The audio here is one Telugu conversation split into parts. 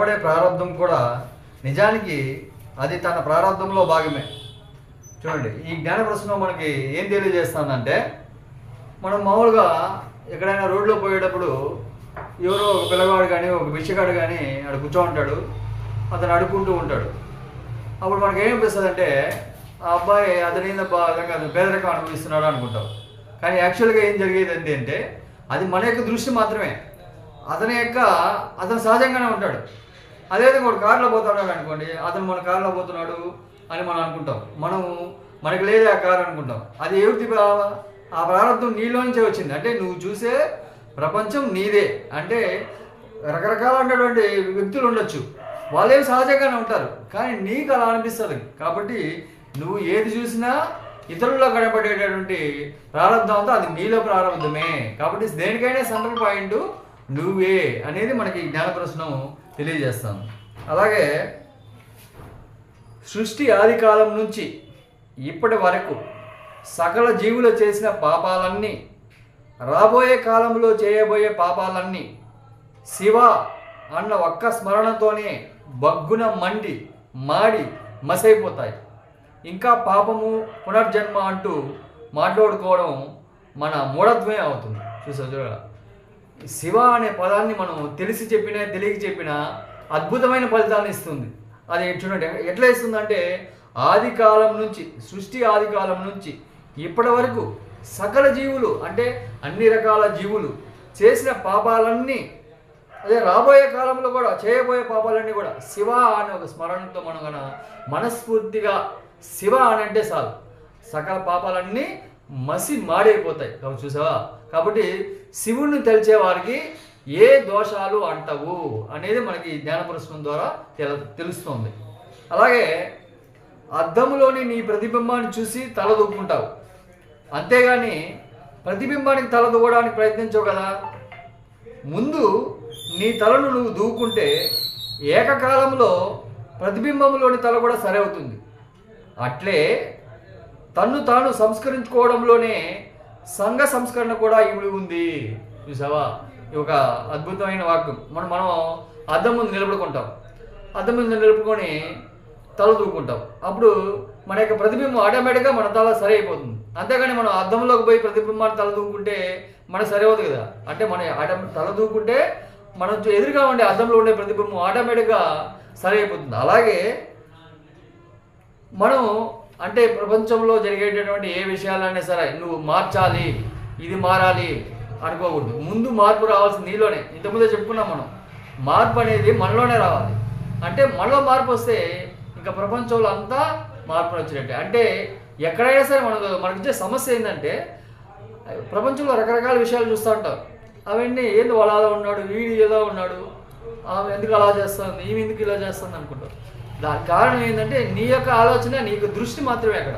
కనబడే ప్రారంభం కూడా నిజానికి అది తన ప్రారంభంలో భాగమే. చూడండి ఈ జ్ఞాన ప్రశ్న మనకి ఏం తెలియజేస్తుందంటే మనం మామూలుగా ఎక్కడైనా రోడ్లో పోయేటప్పుడు ఎవరో ఒక పిల్లగాడు కానీ ఒక బిచ్చగాడు కానీ అక్కడ కూర్చో ఉంటాడు అతను అడుక్కుంటూ ఉంటాడు. అప్పుడు మనకి ఏమనిపిస్తుంది అంటే ఆ అబ్బాయి అతని బాగా పేదరికం అనుభవిస్తున్నాడు అనుకుంటాం. కానీ యాక్చువల్గా ఏం జరిగేది ఏంటి అంటే అది మన యొక్క దృష్టి మాత్రమే. అతని యొక్క అతను సహజంగానే ఉంటాడు. అదేవిధంగా ఒక కారులో పోతున్నాడు అనుకోండి అతను మన కారులో పోతున్నాడు అని మనం అనుకుంటాం. మనం మనకి లేదు ఆ కారు అనుకుంటాం. అది ఏమిటి ఆ ప్రారంభం నీలో నుంచే వచ్చింది. అంటే నువ్వు చూసే ప్రపంచం నీదే. అంటే రకరకాలైనటువంటి వ్యక్తులు ఉండొచ్చు. వాళ్ళేమి సహజంగానే ఉంటారు. కానీ నీకు అలా అనిపిస్తుంది. కాబట్టి నువ్వు ఏది చూసినా ఇతరుల్లో కనబడేటటువంటి ప్రారంభం అంతా అది నీలో ప్రారంభమే. కాబట్టి దేనికైనా సెంట్రల్ పాయింట్ నువ్వే అనేది మనకి జ్ఞాన ప్రశ్నం తెలియజేస్తాను. అలాగే సృష్టి ఆది కాలం నుంచి ఇప్పటి వరకు సకల జీవులు చేసిన పాపాలన్నీ రాబోయే కాలంలో చేయబోయే పాపాలన్నీ శివ అన్న ఒక్క స్మరణతోనే బగ్గున మండి మాడి మసైపోతాయి. ఇంకా పాపము పునర్జన్మ అంటూ మాట్లాడుకోవడం మన మూఢత్వమే అవుతుంది. చూసా చూడాలి శివ అనే పదాన్ని మనం తెలిసి చెప్పినా తెలియక చెప్పినా అద్భుతమైన ఫలితాన్ని ఇస్తుంది. అది చూడండి ఎట్లా ఇస్తుందంటే ఆది కాలం నుంచి సృష్టి ఆది కాలం నుంచి ఇప్పటి వరకు సకల జీవులు అంటే అన్ని రకాల జీవులు చేసిన పాపాలన్నీ అదే రాబోయే కాలంలో కూడా చేయబోయే పాపాలన్నీ కూడా శివ అనే ఒక స్మరణతో మనం కన మనస్ఫూర్తిగా శివ అని అంటే చాలు. సకల పాపాలన్నీ మసి మాడైపోతాయి. చూసావా? కాబట్టి శివుణ్ణి తెలిసే వారికి ఏ దోషాలు అంటవు అనేది మనకి ఈ జ్ఞాన ద్వారా తెల తెలుస్తుంది. అలాగే అద్దంలోని నీ ప్రతిబింబాన్ని చూసి తలదొక్కుంటావు అంతేగాని ప్రతిబింబానికి తల దూవడానికి ప్రయత్నించవు కదా? ముందు నీ తలను నువ్వు దూకుంటే ఏకకాలంలో ప్రతిబింబంలోని తల కూడా సరి అవుతుంది అట్లే తన్ను తాను సంస్కరించుకోవడంలోనే సంఘ సంస్కరణ కూడా ఇవి ఉంది. చూసావా? ఇది ఒక అద్భుతమైన వాక్యం. మనం మనం అద్దం ముందు నిలబడుకుంటాం. అద్దం ముందు నిలుపుకొని తల దూకుంటాం అప్పుడు మన యొక్క ప్రతిబింబం ఆటోమేటిక్గా మన తల సరి అయిపోతుంది. అంతేగాని మనం అద్దంలోకి పోయి ప్రతిబింబాన్ని తల దూకుంటే మన సరి అవుతుంది కదా? అంటే మన ఆటో తల దూకుంటే మనం ఎదురుగా ఉండే అద్దంలో ఉండే ప్రతిబింబం ఆటోమేటిక్గా సరి అయిపోతుంది. అలాగే మనం అంటే ప్రపంచంలో జరిగేటటువంటి ఏ విషయాలైనా సరే నువ్వు మార్చాలి ఇది మారాలి అనుకోకూడదు. ముందు మార్పు రావాల్సింది నీలోనే. ఇంతకుముందే చెప్పుకున్నాం మనం. మార్పు అనేది మనలోనే రావాలి. అంటే మనలో మార్పు వస్తే ఇంకా ప్రపంచంలో అంతా మార్పు వచ్చినట్టే. అంటే ఎక్కడైనా సరే మనకు మనకు ఇచ్చే సమస్య ఏంటంటే ప్రపంచంలో రకరకాల విషయాలు చూస్తూ ఉంటాం. అవన్నీ ఏంది వాళ్ళ అలా ఉన్నాడు వీడు ఎలా ఉన్నాడు ఆమె ఎందుకు అలా చేస్తుంది ఈమె ఎందుకు ఇలా చేస్తుంది అనుకుంటారు దానికి కారణం ఏంటంటే నీ యొక్క ఆలోచన నీకు దృష్టి మాత్రమే అక్కడ.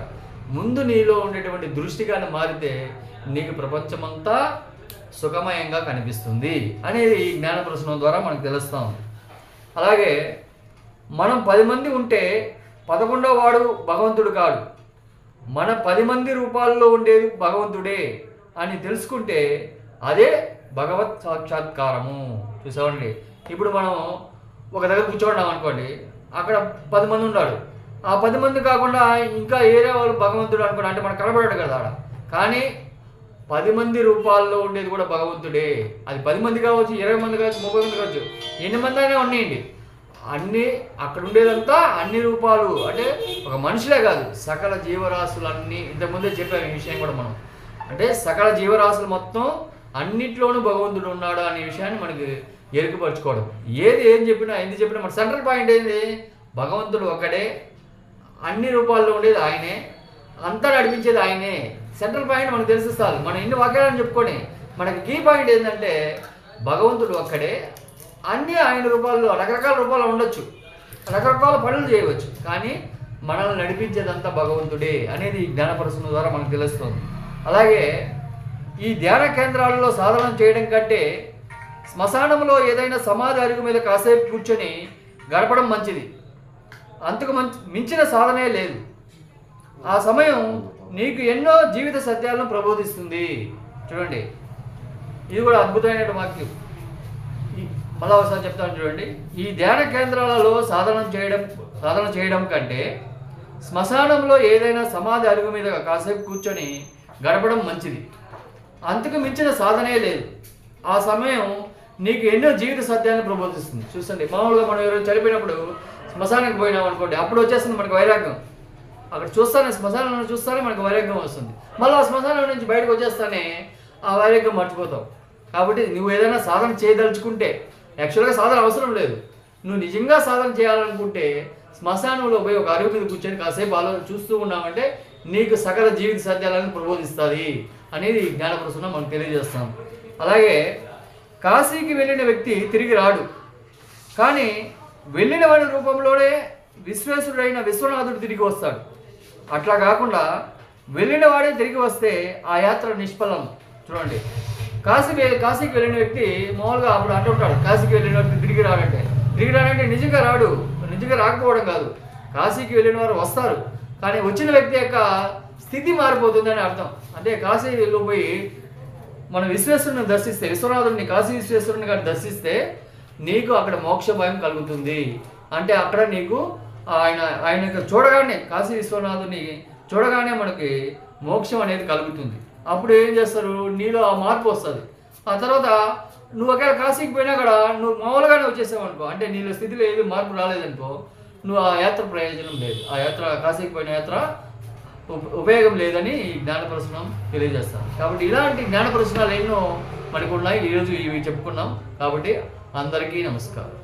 ముందు నీలో ఉండేటువంటి దృష్టి కానీ మారితే నీకు ప్రపంచమంతా సుఖమయంగా కనిపిస్తుంది అనేది ఈ జ్ఞాన ప్రశ్నం ద్వారా మనకు తెలుస్తాం అలాగే మనం పది మంది ఉంటే పదకొండవ వాడు భగవంతుడు కాడు. మన పది మంది రూపాల్లో ఉండేది భగవంతుడే అని తెలుసుకుంటే అదే భగవత్ సాక్షాత్కారము. చూసామండి ఇప్పుడు మనం ఒక దగ్గర కూర్చోన్నాం అనుకోండి అక్కడ పది మంది ఉన్నాడు ఆ పది మంది కాకుండా ఇంకా ఏరే వాళ్ళు భగవంతుడు అనుకున్నా అంటే మనకు కనబడాడు కదా ఆడ. కానీ పది మంది రూపాల్లో ఉండేది కూడా భగవంతుడే. అది పది మంది కావచ్చు ఇరవై మంది కావచ్చు ముప్పై మంది కావచ్చు ఎన్ని మంది అయినా ఉన్నాయండి. అన్ని అక్కడ ఉండేదంతా అన్ని రూపాలు. అంటే ఒక మనుషులే కాదు సకల జీవరాశులన్నీ ఇంతకుముందే చెప్పాము ఈ విషయం కూడా మనం. అంటే సకల జీవరాశులు మొత్తం అన్నిట్లోనూ భగవంతుడు ఉన్నాడు అనే విషయాన్ని మనకి ఎరుకుపరచుకోవడం ఏది ఏం చెప్పినా ఎందుకు చెప్పినా మన సెంట్రల్ పాయింట్ ఏంది? భగవంతుడు ఒకడే అన్ని రూపాల్లో ఉండేది ఆయనే అంతా నడిపించేది ఆయనే. సెంట్రల్ పాయింట్ మనకు తెలిసిస్తారు మనం ఎన్ని వాక్యాలను చెప్పుకొని మనకి కీ పాయింట్ ఏంటంటే భగవంతుడు ఒక్కడే అన్ని ఆయన రూపాల్లో రకరకాల రూపాల్లో ఉండొచ్చు. రకరకాల పనులు చేయవచ్చు. కానీ మనల్ని నడిపించేదంతా భగవంతుడే అనేది ఈ జ్ఞానపరచన ద్వారా మనకు తెలుస్తుంది. అలాగే ఈ ధ్యాన కేంద్రాలలో సాధన చేయడం కంటే శ్మశానంలో ఏదైనా సమాధి అరుగు మీద కాసేపు కూర్చొని గడపడం మంచిది. అంతకు మంచి మించిన సాధనే లేదు. ఆ సమయం నీకు ఎన్నో జీవిత సత్యాలను ప్రబోధిస్తుంది. చూడండి. ఇది కూడా అద్భుతమైన వాక్యం. మళ్ళా ఒకసారి చెప్తాను చూడండి. ఈ ధ్యాన కేంద్రాలలో సాధన చేయడం సాధన చేయడం కంటే శ్మశానంలో ఏదైనా సమాధి అరుగు మీద కాసేపు కూర్చొని గడపడం మంచిది. అంతకు మించిన సాధనే లేదు. ఆ సమయం నీకు ఎన్నో జీవిత సత్యాన్ని ప్రబోధిస్తుంది. చూసండి మామూలుగా మనం ఎవరైనా చనిపోయినప్పుడు శ్మశానానికి పోయినాం అనుకోండి అప్పుడు వచ్చేస్తుంది మనకు వైరాగ్యం. అక్కడ చూస్తానే శ్మశానంలో చూస్తానే మనకు వైరాగ్యం వస్తుంది. మళ్ళీ ఆ శ్మశానం నుంచి బయటకు వచ్చేస్తానే ఆ వైరాగ్యం మర్చిపోతావు. కాబట్టి నువ్వు ఏదైనా సాధన చేయదలుచుకుంటే యాక్చువల్గా సాధన అవసరం లేదు. నువ్వు నిజంగా సాధన చేయాలనుకుంటే శ్మశానంలో పోయి ఒక అరుగు మీద కూర్చొని కాసేపు ఆలోచన చూస్తూ ఉన్నామంటే నీకు సకల జీవిత సత్యాలను ప్రబోధిస్తుంది అనేది ఈ జ్ఞానప్రసన్న మనం తెలియజేస్తాం. అలాగే కాశీకి వెళ్ళిన వ్యక్తి తిరిగి రాడు. కానీ వెళ్ళిన వాడి రూపంలోనే విశ్వేశ్వరుడైన విశ్వనాథుడు తిరిగి వస్తాడు. అట్లా కాకుండా వెళ్ళిన వాడే తిరిగి వస్తే ఆ యాత్ర నిష్ఫలం. చూడండి. కాశీ కాశీకి వెళ్ళిన వ్యక్తి మామూలుగా అప్పుడు అంటుంటాడు కాశీకి వెళ్ళిన వ్యక్తి తిరిగి రాడంటే. తిరిగి రాడంటే నిజంగా రాడు. నిజంగా రాకపోవడం కాదు. కాశీకి వెళ్ళిన వారు వస్తారు. కానీ వచ్చిన వ్యక్తి యొక్క స్థితి మారిపోతుందని అర్థం. అంటే కాశీలో పోయి మన విశ్వేశ్వరుని దర్శిస్తే విశ్వనాథుడిని కాశీ విశ్వేశ్వరుని గారు దర్శిస్తే నీకు అక్కడ మోక్ష భయం కలుగుతుంది. అంటే అక్కడ నీకు ఆయన ఆయన చూడగానే కాశీ విశ్వనాథుని చూడగానే మనకి మోక్షం అనేది కలుగుతుంది. అప్పుడు ఏం చేస్తారు? నీలో ఆ మార్పు వస్తుంది. ఆ తర్వాత నువ్వు ఒకవేళ కాశీకి పోయినా కూడా నువ్వు మామూలుగానే వచ్చేసావు అనుకో అంటే నీలో స్థితిలో ఏది మార్పు రాలేదనుకో నువ్వు ఆ యాత్ర ప్రయోజనం లేదు. ఆ యాత్ర కాశీకి పోయిన యాత్ర ఉపయోగం లేదని ఈ జ్ఞానప్రసనం తెలియజేస్తాం కాబట్టి ఇలాంటి జ్ఞానప్రసనాలు ఎన్నో మనకు ఉన్నాయి. ఈరోజు ఇవి చెప్పుకున్నాం. కాబట్టి అందరికీ నమస్కారం.